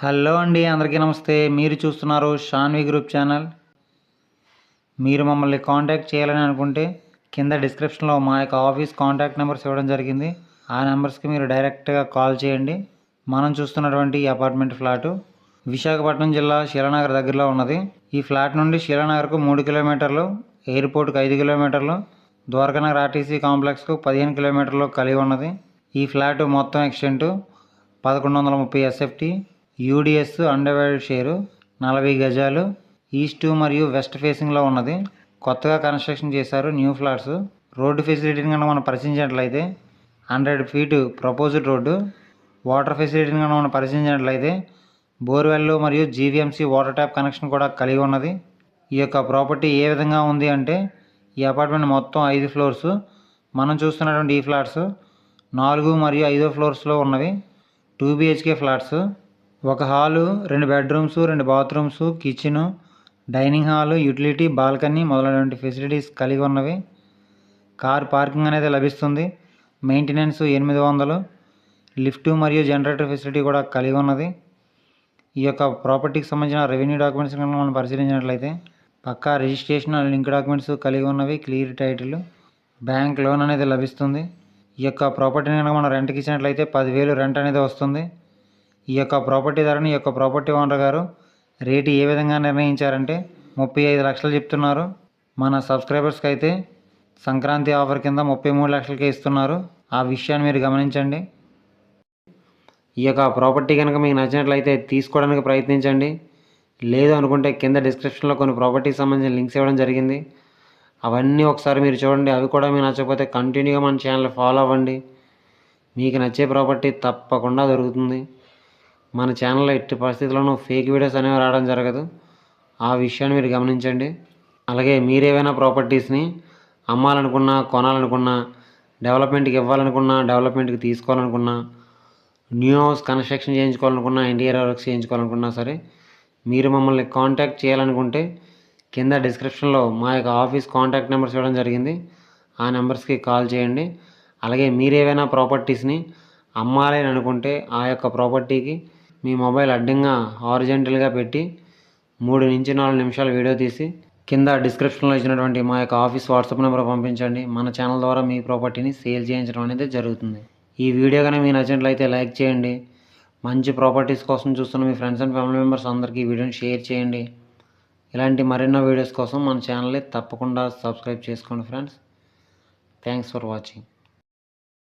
Hello అండి అందరికీ నమస్తే. మీరు చూస్తున్నారు షాన్వి గ్రూప్ ఛానల్. మీరు మమ్మల్ని కాంటాక్ట్ చేయాలని అనుకుంటే కింద డిస్క్రిప్షన్లో మా యొక్క ఆఫీస్ కాంటాక్ట్ నెంబర్స్ ఇవ్వడం జరిగింది. ఆ నెంబర్స్కి మీరు డైరెక్ట్గా కాల్ చేయండి. మనం చూస్తున్నటువంటి ఈ అపార్ట్మెంట్ ఫ్లాటు విశాఖపట్నం జిల్లా శీలానగర్ దగ్గరలో ఉన్నది. ఈ ఫ్లాట్ నుండి శీలానగర్కు మూడు కిలోమీటర్లు ఎయిర్పోర్ట్కి ఐదు కిలోమీటర్లు ద్వారకానగర్ ఆర్టీసీ కాంప్లెక్స్కు పదిహేను కిలోమీటర్లు కలిగి ఉన్నది. ఈ ఫ్లాట్ మొత్తం ఎక్స్టెంటు పదకొండు వందల ముప్పై ఎస్ఎఫ్టీ యూడిఎస్ అండర్వైడ్ షేరు నలభై గజాలు ఈస్ట్ మరియు వెస్ట్ ఫేసింగ్లో ఉన్నది. కొత్తగా కన్స్ట్రక్షన్ చేశారు న్యూ ఫ్లాట్స్. రోడ్డు ఫెసిలిటీని కనుక మనం పరిశీలించినట్లయితే hundred feet proposed road. Water ఫెసిలిటీని కనుక మనం పరిశీలించినట్లయితే బోర్వెల్ మరియు జీవీఎంసీ వాటర్ ట్యాప్ కనెక్షన్ కూడా కలిగి ఉన్నది. ఈ యొక్క ప్రాపర్టీ ఏ విధంగా ఉంది అంటే ఈ అపార్ట్మెంట్ మొత్తం ఐదు ఫ్లోర్స్. మనం చూస్తున్నటువంటి ఈ ఫ్లాట్స్ నాలుగు మరియు ఐదో ఫ్లోర్స్లో ఉన్నవి. Two BHK flats. ఒక హాలు రెండు బెడ్రూమ్స్ రెండు bathrooms kitchen dining hall utility balcony మొదలైనటువంటి ఫెసిలిటీస్ కలిగి ఉన్నవి. కార్ పార్కింగ్ అనేది లభిస్తుంది. మెయింటెనెన్స్ ఎనిమిది వందలు. లిఫ్ట్ మరియు జనరేటర్ ఫెసిలిటీ కూడా కలిగి ఉన్నది. ఈ యొక్క ప్రాపర్టీకి సంబంధించిన రెవెన్యూ డాక్యుమెంట్స్ కనుక మనం పరిశీలించినట్లయితే పక్కా రిజిస్ట్రేషన్ లింక్ డాక్యుమెంట్స్ కలిగి ఉన్నవి. క్లియర్ టైటిల్ బ్యాంక్ లోన్ అనేది లభిస్తుంది. ఈ యొక్క ప్రాపర్టీని కనుక మనం రెంట్కి ఇచ్చినట్లయితే పదివేలు రెంట్ అనేది వస్తుంది. ఈ యొక్క ప్రాపర్టీ ధరని ఈ యొక్క ప్రాపర్టీ ఓనర్ గారు రేటు ఏ విధంగా నిర్ణయించారంటే ముప్పై ఐదు లక్షలు చెప్తున్నారు. మన సబ్స్క్రైబర్స్కి అయితే సంక్రాంతి ఆఫర్ కింద ముప్పై మూడు లక్షలకే ఇస్తున్నారు. ఆ విషయాన్ని మీరు గమనించండి. ఈ యొక్క ప్రాపర్టీ కనుక మీకు నచ్చినట్లయితే తీసుకోవడానికి ప్రయత్నించండి. లేదు అనుకుంటే కింద డిస్క్రిప్షన్లో కొన్ని ప్రాపర్టీకి సంబంధించిన లింక్స్ ఇవ్వడం జరిగింది. అవన్నీ ఒకసారి మీరు చూడండి. అవి కూడా మీకు నచ్చకపోతే కంటిన్యూగా మన ఛానల్ ఫాలో అవ్వండి. మీకు నచ్చే ప్రాపర్టీ తప్పకుండా దొరుకుతుంది. మన ఛానల్లో ఎట్టి పరిస్థితుల్లోనూ ఫేక్ వీడియోస్ అనేవి రావడం జరగదు. ఆ విషయాన్ని మీరు గమనించండి. అలాగే మీరేమైనా ప్రాపర్టీస్ని అమ్మాలనుకున్నా కొనాలనుకున్నా డెవలప్మెంట్కి ఇవ్వాలనుకున్నా డెవలప్మెంట్కి తీసుకోవాలనుకున్నా న్యూ హౌస్ కన్స్ట్రక్షన్ చేయించుకోవాలనుకున్నా ఇంటీరియర్ వర్క్స్ చేయించుకోవాలనుకున్నా సరే మీరు మమ్మల్ని కాంటాక్ట్ చేయాలనుకుంటే కింద డిస్క్రిప్షన్లో మా యొక్క ఆఫీస్ కాంటాక్ట్ నెంబర్స్ ఇవ్వడం జరిగింది. ఆ నెంబర్స్కి కాల్ చేయండి. అలాగే మీరేవైనా ప్రాపర్టీస్ని అమ్మాలి అనుకుంటే ఆ యొక్క ప్రాపర్టీకి మీ మొబైల్ అడ్డంగా హారిజెంటల్గా పెట్టి మూడు నుంచి నాలుగు నిమిషాలు వీడియో తీసి కింద డిస్క్రిప్షన్లో ఇచ్చినటువంటి మా యొక్క ఆఫీస్ వాట్సాప్ నెంబర్ పంపించండి. మన ఛానల్ ద్వారా మీ ప్రాపర్టీని సేల్ చేయించడం అనేది జరుగుతుంది. ఈ వీడియో కానీ మీకు నచ్చినట్లయితే లైక్ చేయండి. మంచి ప్రాపర్టీస్ కోసం చూస్తున్న మీ ఫ్రెండ్స్ అండ్ ఫ్యామిలీ మెంబర్స్ అందరికీ ఈ వీడియోని షేర్ చేయండి. ఇలాంటి మరెన్నో వీడియోస్ కోసం మన ఛానల్ని తప్పకుండా సబ్స్క్రైబ్ చేసుకోండి ఫ్రెండ్స్. Thanks for watching